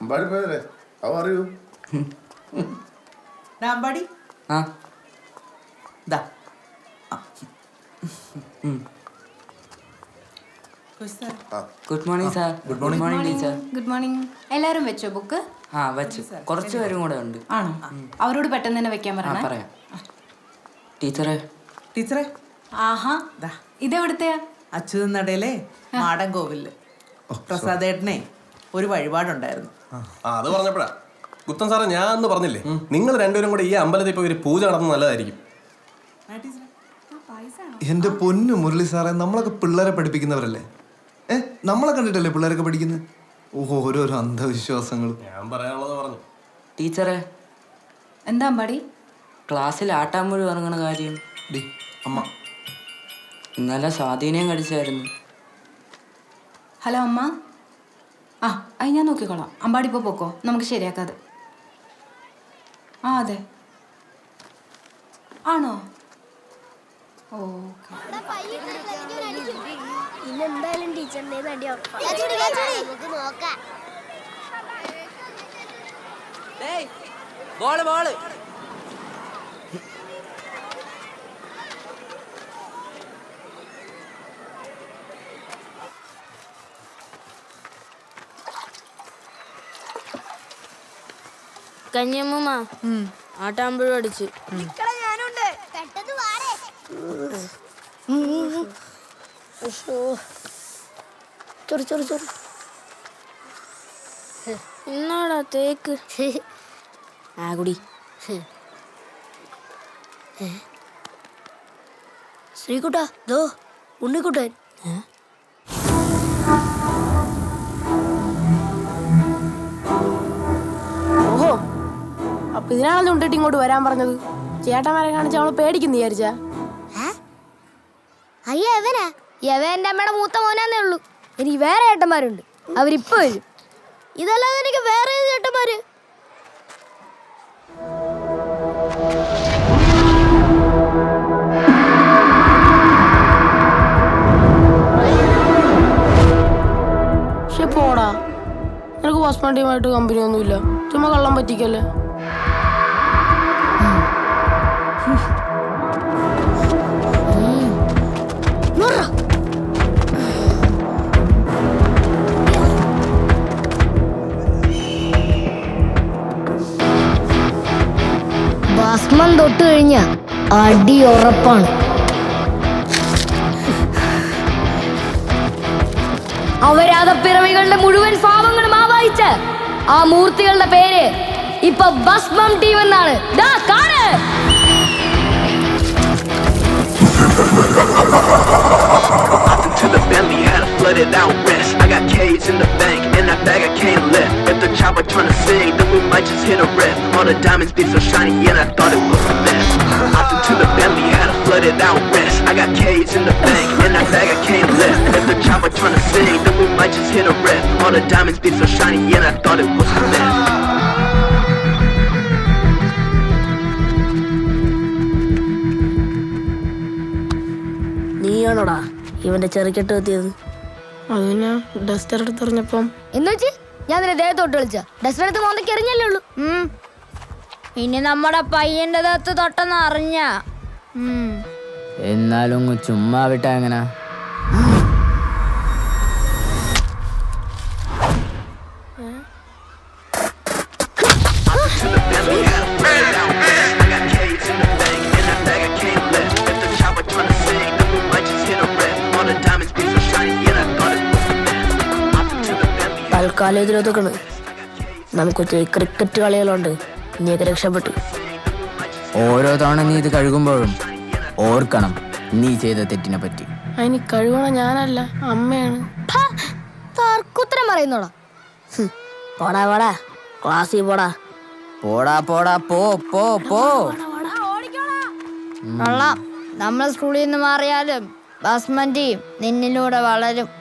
അമ്പാടി പോയല്ലേ അവ അറിയൂ ഡാമ്പാടി ആ. ദാ. Good morning sir good morning teacher good morning എല്ലാരും വെച്ചോ ബുക്ക് ആ വച്ചു. കുറച്ച് പേരും കൂടെ ഉണ്ട്. ആണോ? അവരോട് പെട്ടെന്ന് തന്നെ വെക്കാൻ പറയണേ. പറയാം. ടീച്ചറെ. ടീച്ചറെ. ആഹാ. ഇതെവിടുത്തെയാ? അച്യുതൻ നടയിലെ മാടൻ കോവിൽ പ്രസാദേട്ടനെ. ഒരു വഴിപാടുണ്ടായിരുന്നു. ആ അത് പറഞ്ഞപ്പോഴാ. ഗുപ്തൻ സാറേ ഞാൻ അന്ന് പറഞ്ഞില്ലേ നിങ്ങൾ രണ്ടുപേരും കൂടെ ഈ അമ്പലത്തിൽ പോയി ഒരു പൂജ നടത്തുന്നത് നല്ലതായിരിക്കും. എന്റെ പൊന്നു മുരളി സാറേ നമ്മളൊക്കെ പിള്ളേരെ പഠിപ്പിക്കുന്നവരല്ലേ? ഏ നമ്മളെ കണ്ടിട്ടല്ലേ പിള്ളേരൊക്കെ പഠിക്കുന്നത് ഓഹോ ഓരോരോ അന്ധവിശ്വാസങ്ങൾ ഞാൻ പറയാനുള്ളത് പറഞ്ഞു. ടീച്ചറെ എന്താ അമ്പാടി? ക്ലാസ്സിൽ ആട്ടാമ്പുഴി ഇറങ്ങണ കാര്യം. ഡി അമ്മ. ഇന്നലെ സ്വാധീനം കടിച്ചായിരുന്നു. ഹലോ അമ്മ. ആ അത് ഞാൻ നോക്കിക്കോളാം. അമ്പാടി ഇപ്പോൾ പോക്കോ. നമുക്ക് ശരിയാക്കാതെ. ആ അതെ. ആണോ? ഓക്കെ. ഇന്നെന്തായാലും ടീച്ചറിന്റെ നടി നമുക്ക് നോക്കാം. Ball ball. കഞ്ഞമ്മ ആട്ടാമ്പഴും അടിച്ച്. ചൊറി എന്നാടാ തേക്ക്? ആ കുടി. ശ്രീകുട്ടാ ദോ ഉണ്ണിക്കുട്ടൻ. അപ്പൊ ഇതിനാണല്ലോ ഉണ്ടിട്ട് ഇങ്ങോട്ട് വരാൻ പറഞ്ഞത്. ചേട്ടന്മാരെ കാണിച്ച് അവളെ പേടിക്കുന്നു വിചാരിച്ചാ. അയ്യ എവനാ യവ എന്റെ അമ്മയുടെ മൂത്ത മോനാന്നേ ഉള്ളൂ. എനിക്ക് വേറെ ഏട്ടന്മാരുണ്ട്. അവരിപ്പോ വരും. ഇതല്ലാതെ എനിക്ക് വേറെ ഏത് ചേട്ടന്മാര് പക്ഷെ പോടാ. നിനക്ക് പോസ്റ്റ്മാൻ ടീമായിട്ട് കമ്പനി ഒന്നുമില്ല. ചുമ്മാ കള്ളം പറ്റിക്കല്ലേ? ഭസ്മം തൊട്ട് കഴിഞ്ഞ അടി ഉറപ്പാണ്. അവരാതപ്പിറവികളുടെ മുഴുവൻ പാപങ്ങളും ആവാഹിച്ച് ആ മൂർത്തികളുടെ പേര് ഇപ്പൊ ഭസ്മം ടീം എന്നാണ് ദാ കാണ്. I in the bank, and that bag I can't lift. If the chopper tryna sing, then we might just hit a riff. All the diamonds be so shiny, and I thought it was a myth. നീയാണോടാ ഇവന്റെ ചെറുക്കെട്ട് എത്തിയത് അതിന് Duster എടുത്തെറിഞ്ഞപ്പം എന്ന് വെച്ച് ഞാൻ നിന്നെ ദേഹത്തോട്ട് വിളിച്ച Duster എടുത്ത് മോന്തയ്ക്ക് എറിഞ്ഞല്ലേ ഉള്ളൂ ഇനി നമ്മുടെ പയ്യന്റെ ദേഹത്ത് തൊട്ടെന്ന് അറിഞ്ഞ എന്നാലും ചുമ്മാ വിട്ട എങ്ങനെ? തൽക്കാലം നമുക്ക് ക്രിക്കറ്റ് കളികളുണ്ട്. നീ ഒക്കെ രക്ഷപ്പെട്ടു. ഓരോ തവണ നീ ഇത് കഴുകുമ്പോഴും ഓർക്കണം നീ ചെയ്ത തെറ്റിനെ പറ്റി. അതിന് കഴിവണ ഞാനല്ല അമ്മയാണ്. തർക്കുത്തരം പറയുന്നോടാ. പോടാ പോടാ. ക്ലാസ്സിൽ പോടാ. പോടാ പോടാ പോ പോ പോ. കൊള്ളാം. നമ്മൾ സ്കൂളിൽ നിന്ന് മാറിയാലും ബസ്മന്റിയും നിന്നിലൂടെ വളരും.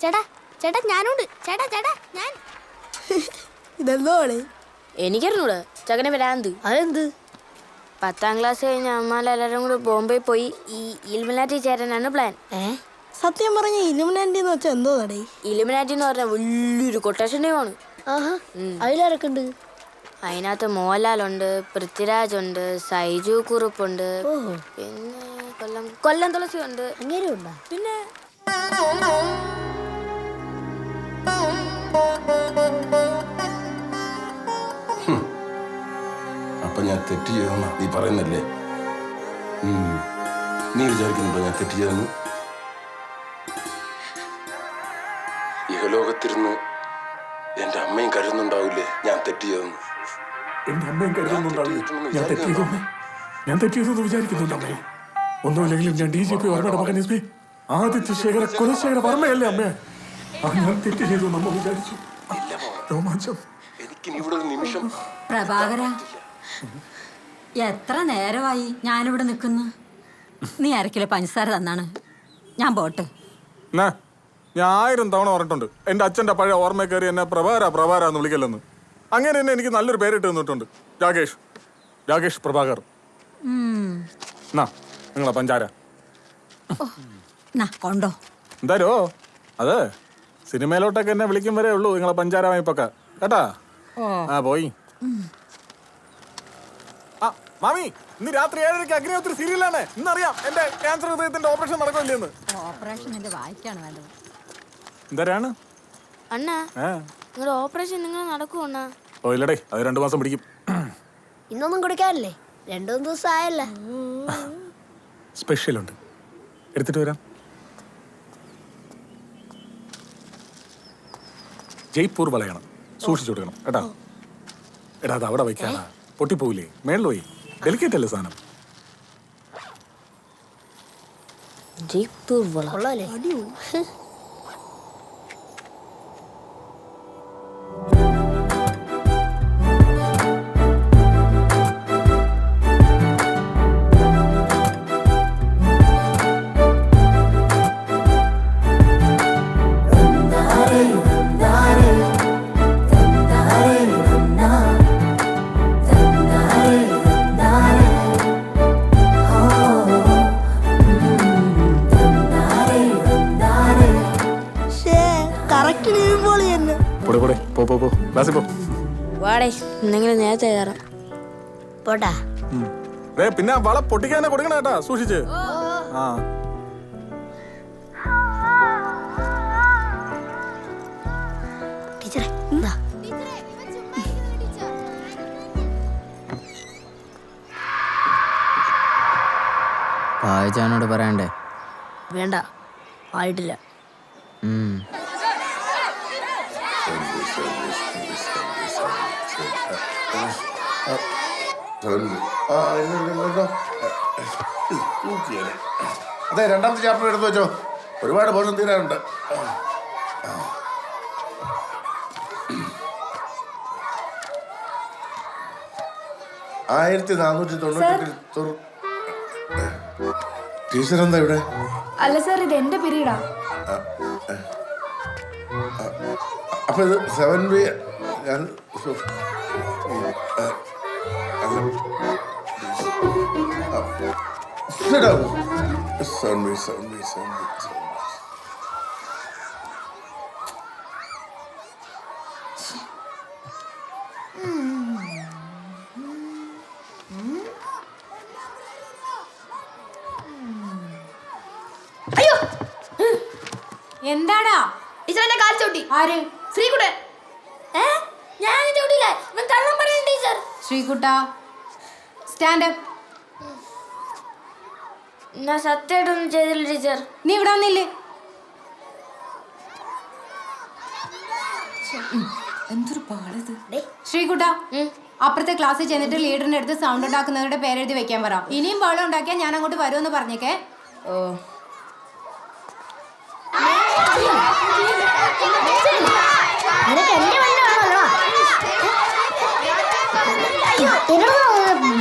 ചേട്ടാ ചേട്ടാ ഞാനുണ്ട്. ചേട്ടാ ചേട്ടാ ഞാൻ. എനിക്കറിഞ്ഞൂടെ. ചകനെ വരാന്ത് അതെന്ത്? പത്താം ക്ലാസ് കഴിഞ്ഞ അമ്മാലെല്ലാരും കൂടി ബോംബെ പോയി. ഈ ഇലുമിനാറ്റി ചേരാനാണ് പ്ലാൻ ഏ? സത്യം പറഞ്ഞ ഇലുമിനാറ്റി എന്ന് വെച്ചാൽ എന്തോ നടേ? ഇലുമിനാറ്റി എന്ന് പറഞ്ഞ വലിയൊരു കൊട്ടേഷൻ ടീമാണ് അതിലിറക്കുണ്ട് അതിനകത്ത് മോഹൻലാലുണ്ട് പൃഥ്വിരാജ് ഉണ്ട് സൈജു കുറുപ്പുണ്ട്. പിന്നെ കൊല്ലം തുളസി ഉണ്ട് അങ്ങനെയുണ്ട പിന്നെ അപ്പൊ ഞാൻ തെറ്റ് ചെയ്തെന്ന നീ പറയുന്നല്ലേ. നീ വിചാരിക്കുന്നുണ്ടോ ഞാൻ തെറ്റ് ചെയ്തെന്ന്? ഇഹലോകത്തിരുന്ന് എന്റെ അമ്മയും കരുതുന്നുണ്ടാവില്ലേ ഞാൻ തെറ്റ് ചെയ്തെന്ന്? എന്റെ അമ്മയും കരുതുന്നുണ്ടാവില്ലേ? ഞാൻ തെറ്റിയതോ ഞാൻ തെറ്റിയതെന്ന് വിചാരിക്കുന്നുണ്ട് അമ്മേ? ഒന്നുമില്ലെങ്കിലും ഞാൻ ഡി ജി പി വർമ്മയുടെ മകൻ എസ് പി. ആദിത്യ ശേഖര കുലശേഖര വർമ്മയല്ലേ അമ്മേ? ഞാൻ തെറ്റ് ചെയ്തു നമ്മ വിചാരിച്ചു. രോമാഞ്ചം. പ്രഭാകര എത്ര നേരമായി ഞാനിവിടെ നിൽക്കുന്നു? നീ അരക്കിലെ പഞ്ചസാര തന്നാണ്. ഞാൻ പോട്ടെ. ഞാൻ ആയിരം തവണ പറഞ്ഞിട്ടുണ്ട്. എന്റെ അച്ഛന്റെ പഴയ ഓർമ്മ കയറി എന്നെ പ്രഭാര പ്രഭാര എന്ന് വിളിക്കല്ലെന്ന്. അങ്ങനെ തന്നെ എനിക്ക് നല്ലൊരു പേരിട്ട് തന്നിട്ടുണ്ട്. രാകേഷ്. രാകേഷ് പ്രഭാകർ. എന്നാ നിങ്ങളെ പഞ്ചാര. കൊണ്ടോ. എന്തായാലോ അത് സിനിമയിലോട്ടൊക്കെ എന്നെ വിളിക്കും വരെ ഉള്ളൂ നിങ്ങളെ പഞ്ചാര വായ്പൊക്കെ കേട്ടാ? ആ പോയി. ആ മാമി ഇന്ന് രാത്രി ഏഴരയ്ക്ക് അഗ്നിഹോത്രി സീരിയലാണ്. ഇന്നറിയാം എന്റെ ക്യാൻസർ ഹൃദയത്തിന്റെ ഓപ്പറേഷൻ നടക്കില്ലെന്ന്. ഓപ്പറേഷൻ എന്റെ വായിക്കാണ് വേണ്ടത്. എന്തരാണ്? അണ്ണാ നിങ്ങളുടെ ഓപ്പറേഷൻ നിങ്ങൾ നടക്കുമോ അണ്ണാ? ഓ ഇല്ലടേ അത് രണ്ടു മാസം പിടിക്കും. ഇന്നൊന്നും കൊടുക്കാറില്ലേ രണ്ടു മൂന്ന് ദിവസം ആയല്ലേ. സ്പെഷ്യൽ ഉണ്ട് എടുത്തിട്ട് വരാം. ജയ്പൂർ വളയണം സൂക്ഷിച്ചു കൊടുക്കണം കേട്ടാ. എടാ അത് അവിടെ വയ്ക്കാനാ പൊട്ടിപ്പോവില്ലേ? മേളിൽ പോയി. ഡെലിക്കേറ്റ് അല്ലേ സാധനം? ജയ്പൂർ വള. കൊള്ളാലേ. പോട്ടാ. ദേ, പിന്നെ വള പൊട്ടിക്കാനെ കൊടുക്കണ കേട്ടാ സൂക്ഷിച്ച്. ആ. ടീച്ചറെ എന്താ കായച്ചാനോട് പറയണ്ടേ? വേണ്ട ആയിട്ടില്ല. ഉം. അതെ രണ്ടാമത്തെ ചാപ്റ്റർ എടുത്തു വെച്ചോ. ഒരുപാട് പോഷൻ തീരാനുണ്ട്. ആയിരത്തി നാനൂറ്റി തൊണ്ണൂറ്റി ടീച്ചർ എന്താ ഇവിടെ? അല്ല സാർ ഇത് എന്റെ പിരീഡാ. അപ്പൊ ഇത് സെവൻ ബി ഞാൻ seven B seven B seven B stand ഞാൻ സത്യമായിട്ടൊന്നും ചെയ്തില്ല ടീച്ചർ നീ ഇവിടെ വന്നില്ലേ? എന്തൊരു പാടത് ശ്രീകുട്ട അപ്പുറത്തെ ക്ലാസ്സിൽ ചെന്നിട്ട് ലീഡറിന്റെ അടുത്ത് സൗണ്ട് ഉണ്ടാക്കുന്നവരുടെ പേരെഴുതി വെക്കാൻ പറ. ഇനിയും ബഹളം ഉണ്ടാക്കിയാൽ ഞാൻ അങ്ങോട്ട് വരുമെന്ന് പറഞ്ഞേക്കേ. ഓ. എന്നോട്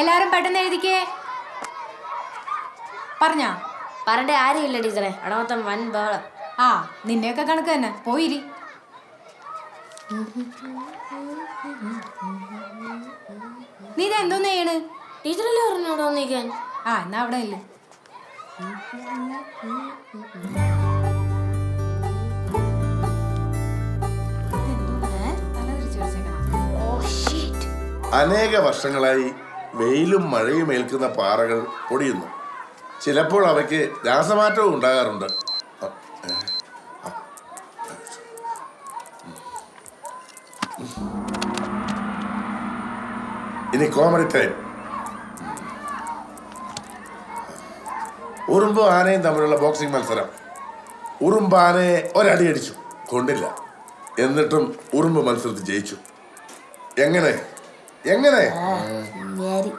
എല്ലാരും പെട്ടെന്ന് എഴുതിക്കേ. പറഞ്ഞാ? പറഞ്ഞ ആരുമില്ല ടീച്ചറെ. അവിടെ മൊത്തം വൻ ബഹളം. ആ നിന്നെയൊക്കെ കണക്ക് തന്നെ. പോയിരി. നീ ഇത് എന്തോന്ന് ചെയ്യണ്? ടീച്ചറല്ലേ പറഞ്ഞു അവിടെ വന്നിരിക്കാൻ? ആ എന്നാ അവിടെ ഇല്ല. അനേക വർഷങ്ങളായി വെയിലും മഴയും ഏൽക്കുന്ന പാറകൾ പൊടിയുന്നു. ചിലപ്പോൾ അവയ്ക്ക് രാസമാറ്റവും ഉണ്ടാകാറുണ്ട്. ഇനി കോമഡി ടൈം ഉറുമ്പും ആനയും തമ്മിലുള്ള ബോക്സിംഗ് മത്സരം. ഉറുമ്പ് ആനയെ ഒരടി അടിച്ചു. കൊണ്ടില്ല. എന്നിട്ടും ഉറുമ്പ് മത്സരത്തിൽ ജയിച്ചു. എങ്ങനെ? എങ്ങനെ?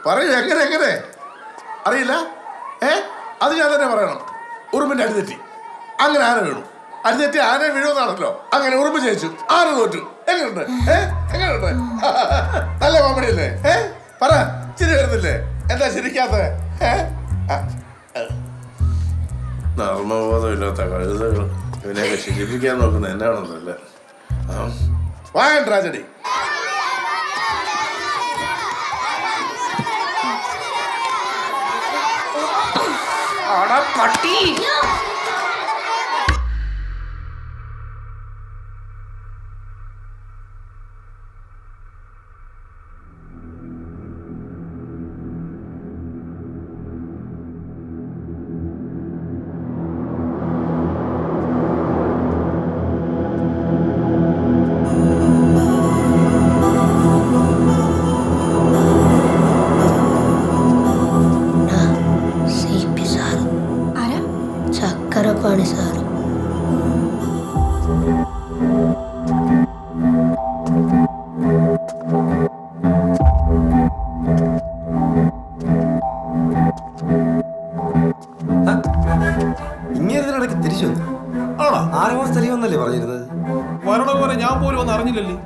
പറയൂ എങ്ങനെ എങ്ങനെ? അറിയില്ല? ഏ? അത് ഞാൻ തന്നെ പറയണം. ഉറുമ്പിന്റെ അടിതെറ്റി അങ്ങനെ ആന വീണു. അടിതെറ്റി ആരെ ആന വീഴുമെന്നാണല്ലോ. അങ്ങനെ ഉറുമ്പ് ജയിച്ചു. ആന തോറ്റു. എങ്ങനെയുണ്ട്? ഏ? എങ്ങനെയുണ്ട്? നല്ല കോമഡി അല്ലേ? ഏ? പറ. ചിരി വരുന്നില്ലേ? എന്താ ചിരിക്കാത്ത. നർമ്മബോധമില്ലാത്ത കഴുതകൾ. ഇവനെയൊക്കെ ശിക്ഷിപ്പിക്കാൻ നോക്കുന്ന എന്നാണെന്നല്ലേ വാങ്ങൻ ട്രാജഡി. और कटी। പറഞ്ഞിരുന്നത്? വരണ പോലെ ഞാൻ പോലും ഒന്നും അറിഞ്ഞില്ലല്ലേ?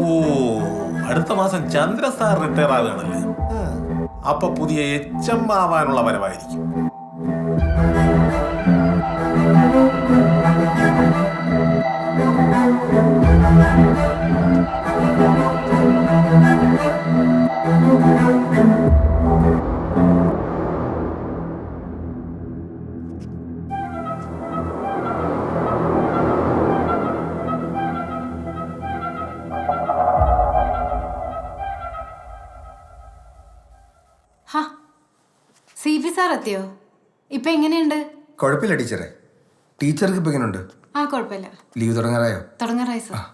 ഓ അടുത്ത മാസം ചന്ദ്ര സാർ റിട്ടയർ ആവുകയാണല്ലേ? അപ്പൊ പുതിയ എച്ച് എം ആവാനുള്ള വരവായിരിക്കും. കുഴപ്പമില്ല ടീച്ചറെ. ടീച്ചർക്ക് ഇപ്പൊ എങ്ങനെയുണ്ട് ആ കുഴപ്പമില്ല. ലീവ് തുടങ്ങാറായോ? തുടങ്ങാറായി സാർ.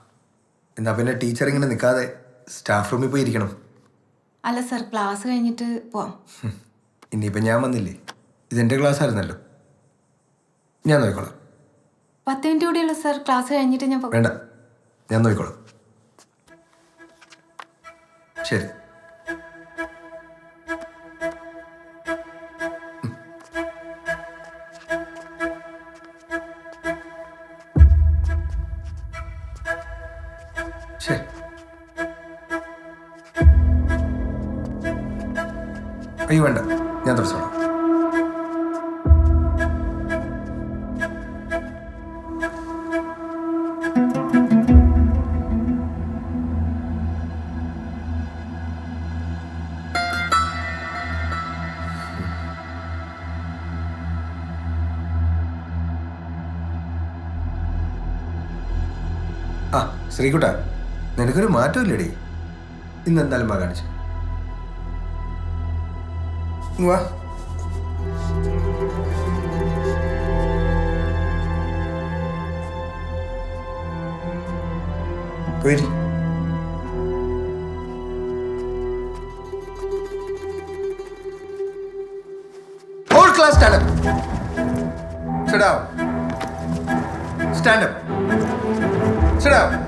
എന്നാ പിന്നെ ടീച്ചർ ഇങ്ങനെ നിൽക്കാതെ സ്റ്റാഫ് റൂമിൽ പോയി ഇരിക്കണം. അല്ല സർ ക്ലാസ് കഴിഞ്ഞിട്ട് പോവാം. ഇനിയിപ്പോ ഞാൻ വന്നില്ലേ? ഇതെന്റെ ക്ലാസ് ആയിരുന്നല്ലോ ഞാൻ നോക്കിക്കോളാം. പത്ത് മിനിറ്റ് കൂടിയുള്ള സർ. ക്ലാസ് കഴിഞ്ഞിട്ട് ഞാൻ പോ- വേണ്ട ഞാൻ നോക്കിക്കോളാം. ശരി. ശരി. അയ്യോ വേണ്ട. ഞാൻ തുടച്ചോളാം ആ ശ്രീകുട്ട നിനക്കൊരു മാറ്റമില്ലടി. ഇന്ന് എന്തായാലും വാ കാണിച്ചു. വാ. Class stand up. Stand up.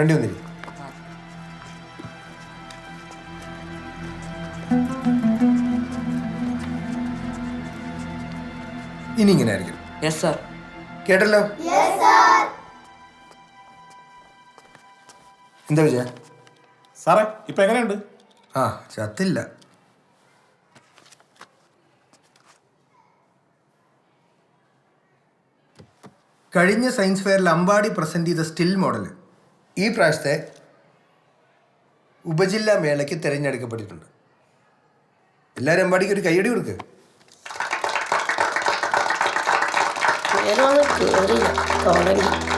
ഫ്രണ്ടി ഒന്നിരി ഇനി ഇങ്ങനെ ആയിരിക്കും യെസ് സാർ കേട്ടല്ലോ എന്താ വിജയ? സാറേ ഇപ്പൊ എങ്ങനെയുണ്ട്? ആ ചത്തില്ല. കഴിഞ്ഞ സയൻസ് ഫെയറിൽ അമ്പാടി പ്രസന്റ് ചെയ്ത സ്റ്റിൽ മോഡൽ ഈ പ്രാവശ്യത്തെ ഉപജില്ലാ മേളയ്ക്ക് തിരഞ്ഞെടുക്കപ്പെട്ടിട്ടുണ്ട്. എല്ലാവരും അമ്പാടിക്ക് ഒരു കൈയടി കൊടുക്ക്. നേരെ വന്ന് കേറിയില്ല തുടങ്ങി